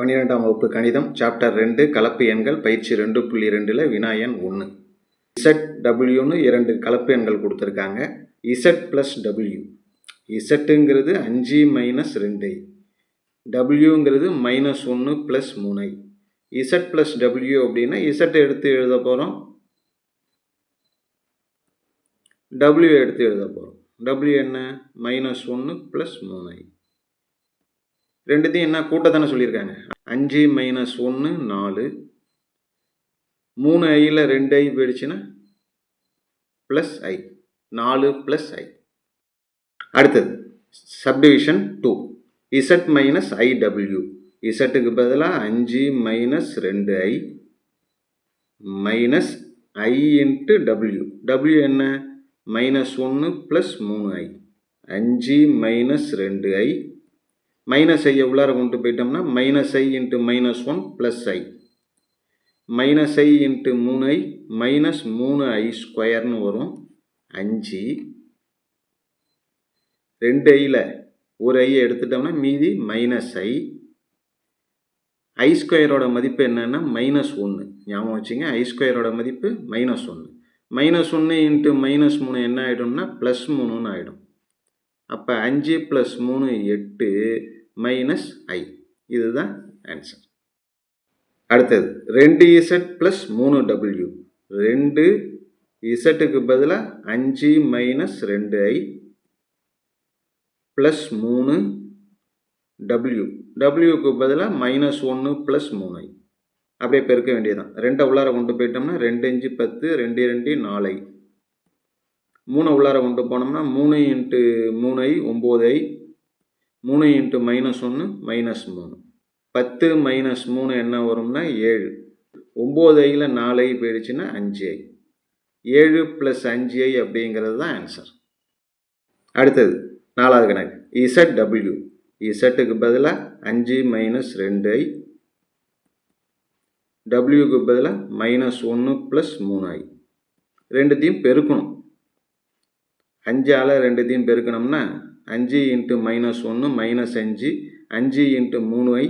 பன்னிரெண்டாம் வகுப்பு கணிதம் சாப்டர் ரெண்டு கலப்பு எண்கள் பயிற்சி ரெண்டு புள்ளி ரெண்டில் வினாயன் ஒன்று இசட் டபிள்யூன்னு இரண்டு கலப்பு எண்கள் கொடுத்துருக்காங்க. இசட் ப்ளஸ் டபிள்யூ இசட்டுங்கிறது அஞ்சு மைனஸ் ரெண்டு. டபிள்யூங்கிறது மைனஸ் ஒன்று ப்ளஸ் மூணை. இசட் ப்ளஸ் டபிள்யூ அப்படின்னா இசட் எடுத்து எழுத போகிறோம் டபிள்யூ எடுத்து எழுத போகிறோம் டபிள்யூ என்ன? மைனஸ் ஒன்று ப்ளஸ் மூணு. ரெண்டுத்தையும் என்ன கூட்டத்தானே சொல்லியிருக்காங்க? அஞ்சு மைனஸ் ஒன்று நாலு. மூணு ஐயில் ரெண்டு ஐ போயிடுச்சுன்னா ப்ளஸ் ஐ நாலு ப்ளஸ் ஐ அடுத்தது subdivision two Z minus IW இசட்டுக்கு பதிலாக அஞ்சு மைனஸ் ரெண்டு I minus I into W W என்ன? மைனஸ் ஒன்று ப்ளஸ் மூணு ஐ அஞ்சு மைனஸ் ரெண்டு ஐ மைனஸ் ஐயை உள்ளார கொண்டு போயிட்டோம்னா minus I into minus one plus I minus I into மூணு ஐ மைனஸ் மூணு ஐ ஸ்கொயர்னு வரும். அஞ்சு. ரெண்டு ஐயில் ஒரு ஐயை எடுத்துட்டோம்னா மீதி மைனஸ் ஐ ஐ ஸ்கொயரோட மதிப்பு என்னென்னா மைனஸ் ஒன்று ஞாபகம் வச்சுங்க ஐ ஸ்கொயரோட மதிப்பு மைனஸ் ஒன்று மைனஸ் ஒன்று இன்ட்டு மைனஸ் மூணு என்ன ஆகிடும்னா ப்ளஸ் மூணுன்னு ஆகிடும் அப்போ அஞ்சு ப்ளஸ் மூணு எட்டு மைனஸ் ஐ இதுதான் ஆன்சர் அடுத்தது ரெண்டு இசட் ப்ளஸ் மூணு டபிள்யூ ரெண்டு இசட்டுக்கு பதிலாக அஞ்சு மைனஸ் ரெண்டு ஐ ப்ளஸ் மூணு டபிள்யூ டபிள்யூக்கு பதிலாக மைனஸ் ஒன்று ப்ளஸ் மூணு ஐ அப்படியே பெருக்க வேண்டியதுதான். ரெண்டை உள்ளார கொண்டு போயிட்டோம்னா ரெண்டு அஞ்சு பத்து ரெண்டு ரெண்டு நாலு ஐ மூணை உள்ளார கொண்டு போனோம்னா மூணு இன்ட்டு மூணு ஐ ஒம்பது ஐ மூணு இன்ட்டு மைனஸ் ஒன்று மைனஸ் மூணு. பத்து மைனஸ் மூணு என்ன வரும்னா ஏழு. ஒம்பது ஐயில் நாலு ஐ போயிடுச்சுன்னா அஞ்சு ஐ. ஏழு ப்ளஸ் அஞ்சு ஐ அப்படிங்கிறது தான் ஆன்சர் அடுத்தது நாலாவது கணக்கு. இசட் டபிள்யூ இசட்டுக்கு பதிலாக அஞ்சு மைனஸ் ரெண்டு ஐ. டபிள்யூக்கு பதிலாக மைனஸ் ஒன்று ப்ளஸ் மூணு ஐ. ரெண்டுத்தையும் பெருக்கணும். அஞ்சால் ரெண்டுத்தையும் பெருக்கணும்னா அஞ்சு இன்ட்டு மைனஸ் ஒன்று மைனஸ் அஞ்சு. அஞ்சு இன்ட்டு மூணு ஐ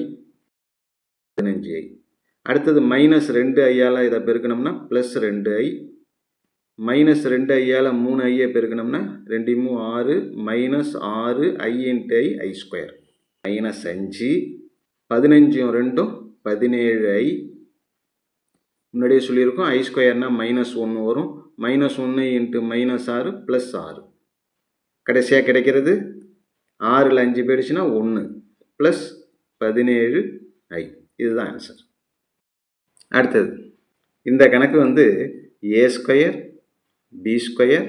பதினஞ்சு ஐ. அடுத்தது மைனஸ் ரெண்டு ஐயால் இதை பெருக்கணும்னா ப்ளஸ் ரெண்டு ஐ. மைனஸ் ரெண்டு ஐயால் மூணு ஐயை பெருக்கணும்னா ரெண்டு மூ ஆறு மைனஸ் ஆறு I into I I square minus அஞ்சு பதினஞ்சும் ரெண்டும் பதினேழு ஐ. முன்னாடியே சொல்லியிருக்கோம் ஐ ஸ்கொயர்னால் மைனஸ் ஒன்று வரும். மைனஸ் ஒன்று இன்ட்டு மைனஸ் ஆறு ப்ளஸ் ஆறு. கடைசியாக கிடைக்கிறது? ஆறில் அஞ்சு போயிடுச்சுன்னா ஒன்று ப்ளஸ் பதினேழு ஐ இதுதான் ஆன்சர் அடுத்தது இந்த கணக்கு வந்து A square B square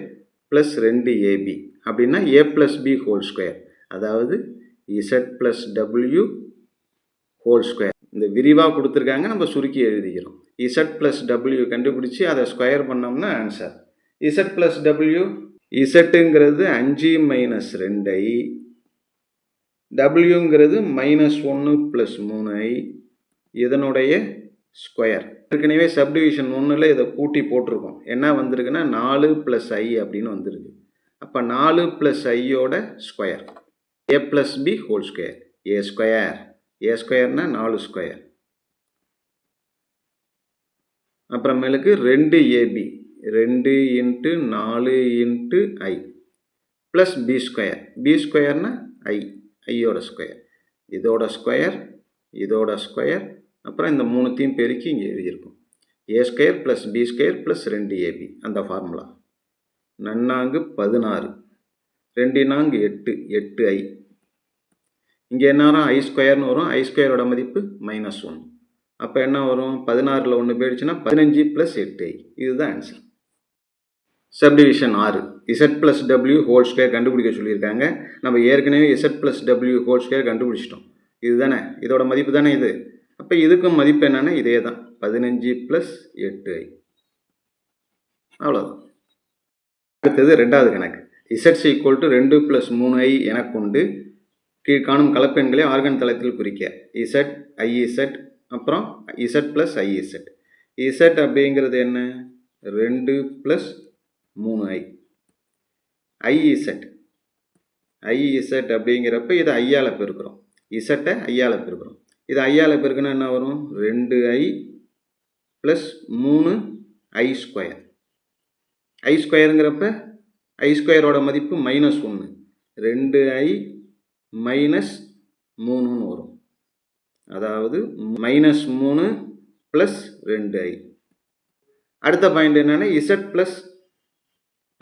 plus ரெண்டு ஏபி அப்படின்னா A plus B whole square அதாவது Z plus W whole square இந்த விரிவாக கொடுத்துருக்காங்க நம்ம சுருக்கி எழுதிக்கிறோம். இசட் ப்ளஸ் டபிள்யூ கண்டுபிடிச்சி அதை ஸ்கொயர் பண்ணோம்னா ஆன்சர் இசட் ப்ளஸ் டபிள்யூ இசட்டுங்கிறது அஞ்சு மைனஸ் ரெண்டை டபிள்யூங்கிறது மைனஸ் ஒன்று ப்ளஸ் மூணை இதனுடைய ஸ்கொயர் ஏற்கனவே சப்டிவிஷன் ஒன்றில் இதை கூட்டி போட்டிருக்கோம். என்ன வந்திருக்குன்னா நாலு ப்ளஸ் ஐ அப்படின்னு வந்திருக்கு. அப்போ நாலு ப்ளஸ் ஐயோட square A plus B whole square A square A ஸ்கொயர்னா நாலு ஸ்கொயர் அப்புறமேலுக்கு ரெண்டு ஏபி ரெண்டு இன்ட்டு நாலு into I. Plus B square B ஸ்கொயர்னால் I ஐயோட ஸ்கொயர் இதோட ஸ்கொயர் இதோட ஸ்கொயர் அப்புறம் இந்த மூணுத்தையும் பெருக்கி இங்கே எழுதியிருக்கோம். A square plus B square plus ரெண்டு ஏபி அந்த ஃபார்முலா நன்னாங்கு பதினாறு. ரெண்டு நான்கு எட்டு எட்டு ஐ இங்கே என்ன வரும் ஐ ஸ்கொயர்னு வரும் ஐ ஸ்கொயரோட மதிப்பு மைனஸ் ஒன் அப்போ என்ன வரும்? பதினாறில் ஒன்று போயிடுச்சுன்னா பதினஞ்சு ப்ளஸ் எட்டு ஐ இதுதான் ஆன்சர் சப்டிவிஷன் ஆறு Z plus W whole square கண்டுபிடிக்க சொல்லியிருக்காங்க. நம்ம ஏற்கனவே Z plus W whole square கண்டுபிடிச்சிட்டோம். இதுதானே? இதோட மதிப்பு தானே இது? அப்போ இதுக்கும் மதிப்பு என்னென்னா இதே தான் பதினஞ்சு ப்ளஸ் எட்டு ஐ. அவ்வளோதான் அடுத்தது ரெண்டாவது கணக்கு. இசட்ஸ் ஈக்குவல் டு ரெண்டு ப்ளஸ் மூணு ஐ என கொண்டு கீழ்காணும் கலப்பெண்களை ஆர்கன் தளத்தில் குறிக்க. இசட் ஐஇசட் அப்புறம் z plus i z z அப்படிங்கிறது என்ன? ரெண்டு ப்ளஸ் மூணு ஐ ஐஇசட் ஐஇசட் அப்படிங்கிறப்ப இதை ஐயால் பெருக்கிறோம். இசட்டை ஐயால் பெருக்கிறோம். இது ஐயால் பெருக்குன்னா என்ன வரும்? ரெண்டு ஐ ப்ளஸ் மூணு ஐ ஸ்கொயர் ஐ ஸ்கொயருங்கிறப்ப ஐ ஸ்கொயரோட மதிப்பு மைனஸ் ஒன்று ரெண்டு ஐ மைனஸ் மூணுன்னு வரும். அதாவது மைனஸ் மூணு ப்ளஸ் ரெண்டு ஐ அடுத்த பாயிண்ட் என்னென்னா இசட் ப்ளஸ்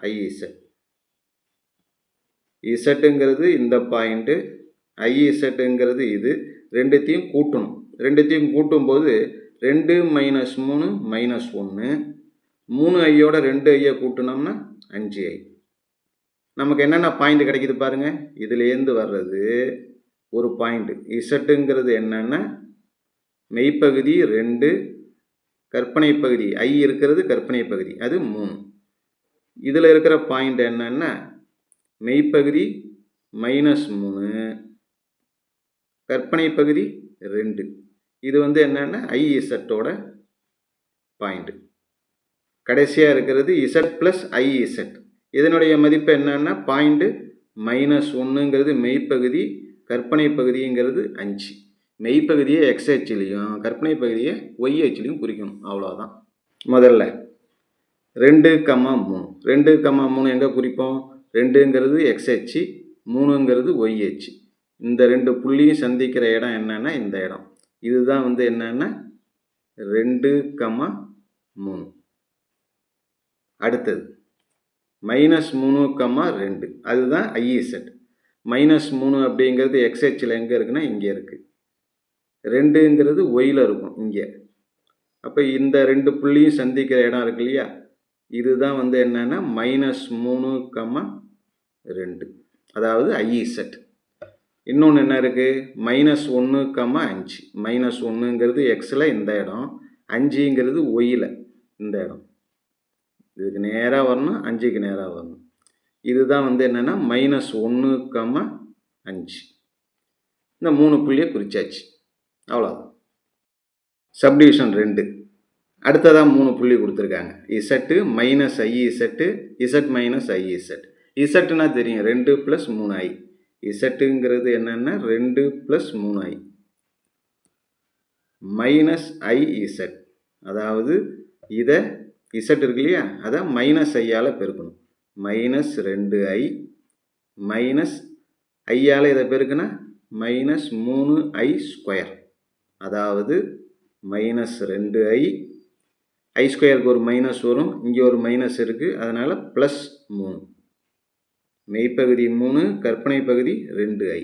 ஐ இசட் இசட்டுங்கிறது இந்த பாயிண்ட்டு ஐ இசட்டுங்கிறது இது. ரெண்டுத்தையும் கூட்டணும். ரெண்டுத்தையும் கூட்டும்போது ரெண்டு மைனஸ் மூணு மைனஸ் ஒன்று மூணு ஐயோட ரெண்டு ஐயை கூட்டினோம்னா அஞ்சு ஐ நமக்கு என்னென்ன பாயிண்ட் கிடைக்கிது பாருங்கள் இதுலேருந்து வர்றது ஒரு பாயிண்ட்டு இசட்டுங்கிறது என்னென்னா மெய்ப்பகுதி ரெண்டு கற்பனை பகுதி ஐ இருக்கிறது கற்பனை பகுதி. அது மூணு. இதில் இருக்கிற பாயிண்ட் என்னென்னா மெய்ப்பகுதி மைனஸ் மூணு கற்பனை பகுதி ரெண்டு. இது வந்து என்னென்னா ஐ இசட்டோட பாயிண்ட்டு கடைசியாக இருக்கிறது இசட் ப்ளஸ் ஐ இசட் இதனுடைய மதிப்பு என்னென்னா பாயிண்ட்டு மைனஸ் ஒன்றுங்கிறது மெய்ப்பகுதி கற்பனை பகுதிங்கிறது அஞ்சு. மெய்ப்பகுதியை எக்ஸ்ஹெச்லேயும் கற்பனை பகுதியை ஒய்ஹெச்லேயும் குறிக்கணும். அவ்வளோதான் முதல்ல ரெண்டு கம்மா மூணு. ரெண்டு கம்மா மூணு எங்கே குறிப்போம்? ரெண்டுங்கிறது எக்ஸ்ஹெச்சு மூணுங்கிறது ஒய்ஹெச்சு இந்த ரெண்டு புள்ளியும் சந்திக்கிற இடம் என்னென்னா இந்த இடம். இதுதான் வந்து என்னென்னா ரெண்டு கம்மா மூணு. அடுத்தது மைனஸ் மூணு கம்மா ரெண்டு. அதுதான் ஐஇசட் மைனஸ் மூணு அப்படிங்கிறது எக்ஸ்ஹெச்சில் எங்கே இருக்குன்னா இங்கே இருக்குது ரெண்டுங்கிறது ஒயில் இருக்கும் இங்கே. அப்போ இந்த ரெண்டு புள்ளியும் சந்திக்கிற இடம் இருக்கு இல்லையா? இதுதான் வந்து என்னென்னா மைனஸ் மூணு கம்மா ரெண்டு. அதாவது ஐஇசட் இன்னொன்று என்ன இருக்குது மைனஸ் ஒன்று கம்மா அஞ்சு. மைனஸ் ஒன்றுங்கிறது எக்ஸில் இந்த இடம் அஞ்சுங்கிறது ஒயில் இந்த இடம். இதுக்கு நேராக வரணும் அஞ்சுக்கு நேராக வரணும். இதுதான் வந்து என்னென்னா மைனஸ் ஒன்று கம்மா அஞ்சு. இந்த மூணு புள்ளியை குறிச்சாச்சு. அவ்வளோதான் சப்டிவிஷன் ரெண்டு. அடுத்ததாக மூணு புள்ளி கொடுத்துருக்காங்க. Z minus I Z Z minus I Z இசட்டுனா தெரியும். ரெண்டு ப்ளஸ் மூணு ஐ இசட்டுங்கிறது என்னென்னா ரெண்டு ப்ளஸ் மூணு ஐ மைனஸ் ஐ இசட் அதாவது இதை இசட் இருக்கு இல்லையா? அதை மைனஸ் ஐயால் பெருக்கணும். மைனஸ் ரெண்டு ஐ மைனஸ் ஐயால் இதை பெருக்குன்னா மைனஸ் மூணு ஐ ஸ்கொயர் அதாவது மைனஸ் ரெண்டு ஐ ஐ ஸ்கொயருக்கு ஒரு மைனஸ் வரும். இங்கே ஒரு மைனஸ் இருக்குது அதனால் ப்ளஸ் மூணு. மெய்ப்பகுதி மூணு கற்பனை பகுதி ரெண்டு ஐ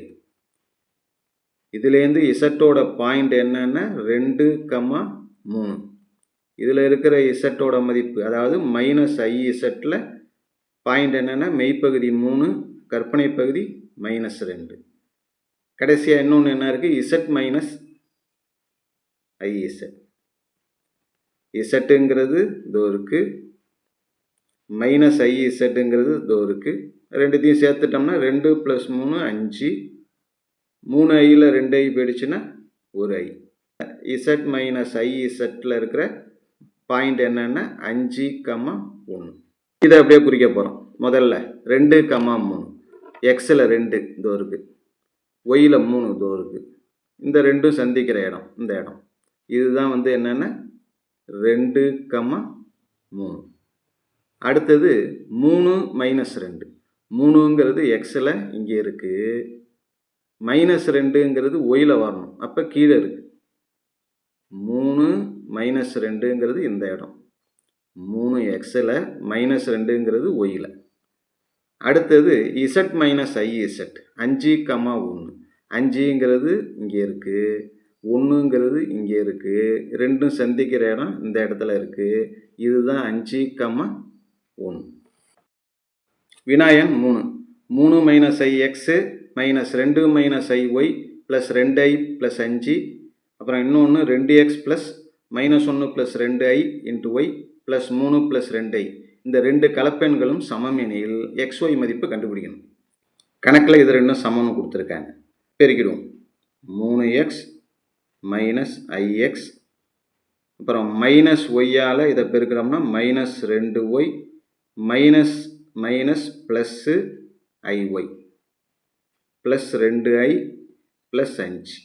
இதுலேருந்து இசட்டோட பாயிண்ட் என்னென்னா ரெண்டு கம்மா மூணு. இதில் இருக்கிற இசட்டோட மதிப்பு அதாவது மைனஸ் ஐ இசட்டில் பாயிண்ட் என்னென்னா மெய்ப்பகுதி மூணு கற்பனை பகுதி மைனஸ் ரெண்டு. கடைசியாக இன்னொன்று என்ன இருக்குது இசட் மைனஸ் ஐ இசட் இசட்டுங்கிறது இதோ இருக்குது மைனஸ் ஐ இசட்டுங்கிறது இதோ இருக்குது ரெண்டுத்தையும் சேர்த்துட்டோம்னா ரெண்டு ப்ளஸ் மூணு அஞ்சு. மூணு ஐயில் ரெண்டு ஐ போயிடுச்சுன்னா ஒரு ஐ இசட் மைனஸ் ஐ இசட்டில் இருக்கிற பாயிண்ட் என்னென்னா அஞ்சு கம்மா ஒன்று இதை அப்படியே குறிக்க போகிறோம் முதல்ல ரெண்டு கம்மா மூணு. எக்ஸில் ரெண்டு இதோ இருக்குது ஒயில் மூணு இதோ இருக்குது இந்த ரெண்டும் சந்திக்கிற இடம் இந்த இடம். இதுதான் வந்து என்னென்னா ரெண்டு கம்மா மூணு. அடுத்தது மூணு மைனஸ் ரெண்டு. மூணுங்கிறது எக்ஸில் இங்கே இருக்குது மைனஸ் ரெண்டுங்கிறது ஒயில் வரணும். அப்போ கீழே இருக்குது மூணு மைனஸ் ரெண்டுங்கிறது இந்த இடம். மூணு எக்ஸில் மைனஸ் ரெண்டுங்கிறது ஒயில் அடுத்தது இசட் மைனஸ் ஐ இசட் அஞ்சு கம்மா ஒன்று அஞ்சுங்கிறது இங்கே இருக்குது ஒன்றுங்கிறது இங்கே இருக்குது ரெண்டும் சந்திக்கிற இடம் இந்த இடத்துல இருக்குது இதுதான் அஞ்சு கம்மா ஒன்று வினாயன் மூணு. மூணு மைனஸ் ஐ எக்ஸு மைனஸ் ரெண்டு மைனஸ் ஐ ஒய் ப்ளஸ் ரெண்டு ஐ ப்ளஸ் அஞ்சு. அப்புறம் இன்னொன்று ரெண்டு எக்ஸ் ப்ளஸ் மைனஸ் ஒன்று ப்ளஸ் ரெண்டு ஐ இன்ட்டு ஒய் ப்ளஸ் மூணு ப்ளஸ் ரெண்டு ஐ. இந்த ரெண்டு கலப்பெண்களும் சமம் எனில் எக்ஸ் ஒய் மதிப்பு கண்டுபிடிக்கணும். கணக்கில் இது ரெண்டும் சமம்னு கொடுத்துருக்காங்க. பெருக்கிடுவோம். மூணு எக்ஸ் மைனஸ் ஐஎக்ஸ் அப்புறம் மைனஸ் ஒய்யால் இதை பெருக்கிறோம்னா மைனஸ் ரெண்டு Y minus minus plus IY plus ரெண்டு ஐ ப்ளஸ் அஞ்சு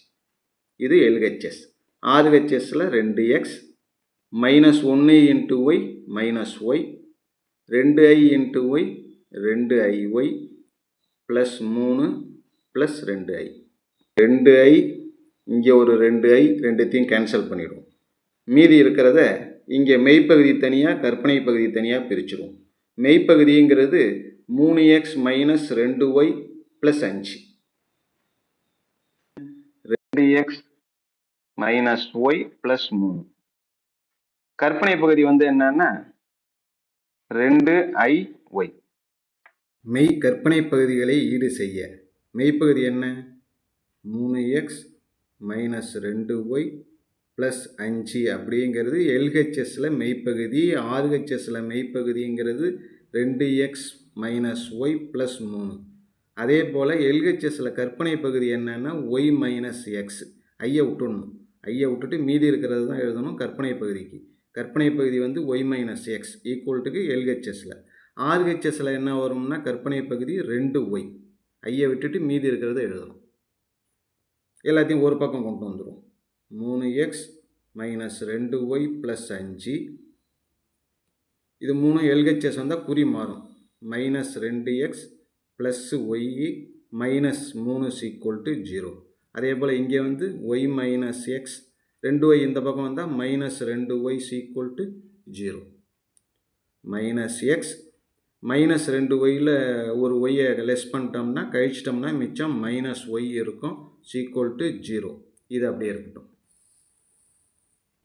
இது எல்ஹெச்எஸ் ஆர்ஹெச்எஸில் ரெண்டு எக்ஸ் மைனஸ் ஒன்று இன்ட்டு ஒய் மைனஸ் ஒய் ரெண்டு ஐ இன்ட்டு ஒய் ரெண்டு ஐ ஒய் ப்ளஸ் மூணு ப்ளஸ் ரெண்டு ஐ ரெண்டு ஐ இங்கே ஒரு ரெண்டு ஐ ரெண்டுத்தையும் கேன்சல் பண்ணிடுவோம் மீதி இருக்கிறத இங்கே மெய்ப்பகுதி தனியாக கற்பனை பகுதி தனியாக பிரிச்சிருவோம் மெய்ப்பகுதிங்கிறது மூணு எக்ஸ் மைனஸ் ரெண்டு ஒய் ப்ளஸ் அஞ்சு ரெண்டு எக்ஸ் மைனஸ் ஒய் ப்ளஸ் மூணு. கற்பனை பகுதி வந்து என்னன்னா ரெண்டு ஐ ஒய் மெய் கற்பனை பகுதிகளை ஈடு செய்ய. மெய்ப்பகுதி என்ன? மூணு எக்ஸ் மைனஸ் ரெண்டு ஒய் ப்ளஸ் அஞ்சு அப்படிங்கிறது எல்ஹெச்எஸில் மெய்ப்பகுதி ஆர்ஹெச்எஸில் மெய்ப்பகுதிங்கிறது ரெண்டு எக்ஸ் மைனஸ் ஒய் ப்ளஸ் மூணு. அதே போல் எல்ஹெச்எஸில் கற்பனை பகுதி என்னென்னா ஒய் மைனஸ் எக்ஸ் ஐயை விட்டுடணும். ஐயை விட்டுட்டு மீதி இருக்கிறது தான் எழுதணும் கற்பனை பகுதிக்கு. கற்பனை பகுதி வந்து ஒய் மைனஸ் எக்ஸ் ஈக்குவல்ட்டுக்கு எல்ஹெச்எஸில். ஆர்ஹெச்எஸில் என்ன வரும்னா கற்பனை பகுதி ரெண்டு ஒய். ஐயை விட்டுட்டு மீதி இருக்கிறத எழுதணும். எல்லாத்தையும் ஒரு பக்கம் கொண்டு வந்துடும் மூணு எக்ஸ் மைனஸ் ரெண்டு ஒய் ப்ளஸ் அஞ்சு. இது மூணு எல்ஹெச்எஸ் வந்தால் குறி மாறும். மைனஸ் ரெண்டு எக்ஸ் ப்ளஸ்ஸு ஒய் மைனஸ் மூணு சீக்குவல் டு ஜீரோ அதே போல் இங்கே வந்து ஒய் மைனஸ் எக்ஸ் ரெண்டு ஒய் இந்த பக்கம் வந்தால் மைனஸ் ரெண்டு Y equal to zero minus X minus ரெண்டு ஒய்யில் ஒரு ஒய்யை லெஸ் பண்ணிட்டோம்னா கழிச்சிட்டோம்னா மிச்சம் மைனஸ் ஒய் இருக்கும். சீக்குவல் டு ஜீரோ இது அப்படியே இருக்கட்டும்.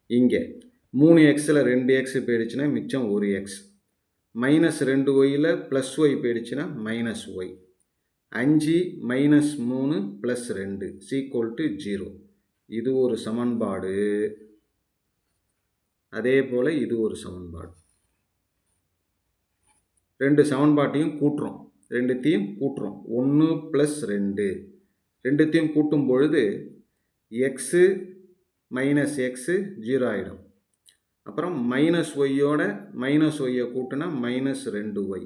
இங்கே மூணு எக்ஸில் ரெண்டு எக்ஸ் போயிடுச்சுன்னா மிச்சம் ஒரு எக்ஸ் மைனஸ் ரெண்டு ஒயில் ப்ளஸ் ஒய் போயிடுச்சுன்னா மைனஸ் ஒய் அஞ்சு மைனஸ் மூணு ப்ளஸ் ரெண்டு சீக்குவல் டு ஜீரோ இது ஒரு சமன்பாடு. அதே போல் இது ஒரு சமன்பாடு. ரெண்டு சமன்பாட்டையும் கூட்டுறோம். ரெண்டுத்தையும் கூட்டுறோம். ஒன்று ப்ளஸ் ரெண்டு. ரெண்டுத்தையும் கூட்டும் பொழுது எக்ஸு மைனஸ் எக்ஸு ஜீரோ ஆகிடும் அப்புறம் மைனஸ் ஒய்யோட மைனஸ் ஒய்யை கூட்டினா மைனஸ் ரெண்டு ஒய்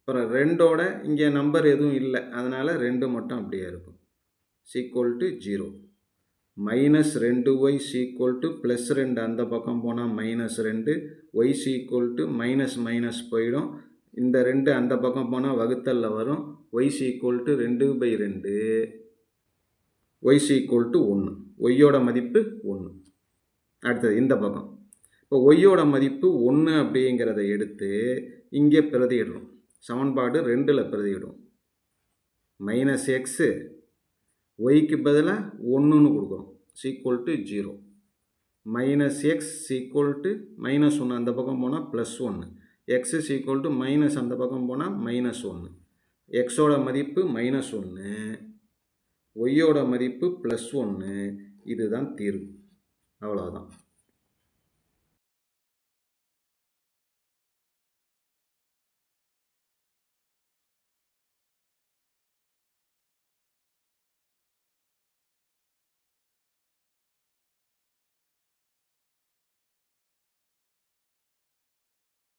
அப்புறம் ரெண்டோட இங்கே நம்பர் எதுவும் இல்லை. அதனால் ரெண்டு மட்டும் அப்படியே இருக்கும். சீக்குவல் டு ஜீரோ மைனஸ் ரெண்டு ஒய் சீக்குவல் டு ப்ளஸ் ரெண்டு. அந்த பக்கம் போனால் மைனஸ் ரெண்டு. Y equal to minus minus போயிடும். இந்த ரெண்டு அந்த பக்கம் போனால் வகுத்தலில் வரும். ஒய் ஈக்குவல் டு ரெண்டு பை ரெண்டு ஒய் ஈக்குவல் டு ஒன்று ஒய்யோட மதிப்பு ஒன்று அடுத்தது இந்த பக்கம். இப்போ ஒய்யோட மதிப்பு ஒன்று அப்படிங்கிறத எடுத்து இங்கே பிரதியிடுறோம் சமன்பாடு ரெண்டில் பிரதியிடும். மைனஸ் எக்ஸு ஒய்க்கு பதிலாக ஒன்றுன்னு கொடுக்குறோம். Equal to zero minus X equal to minus ஒன்று அந்த பக்கம் போனால் ப்ளஸ் ஒன்று எக்ஸ் சீக்குவல் டு மைனஸ் அந்த பக்கம் போனால் மைனஸ் ஒன்று எக்ஸோட மதிப்பு மைனஸ் ஒன்று ஒய்யோட மதிப்பு ப்ளஸ் ஒன்று இதுதான் தீர்வு. அவ்வளோதான்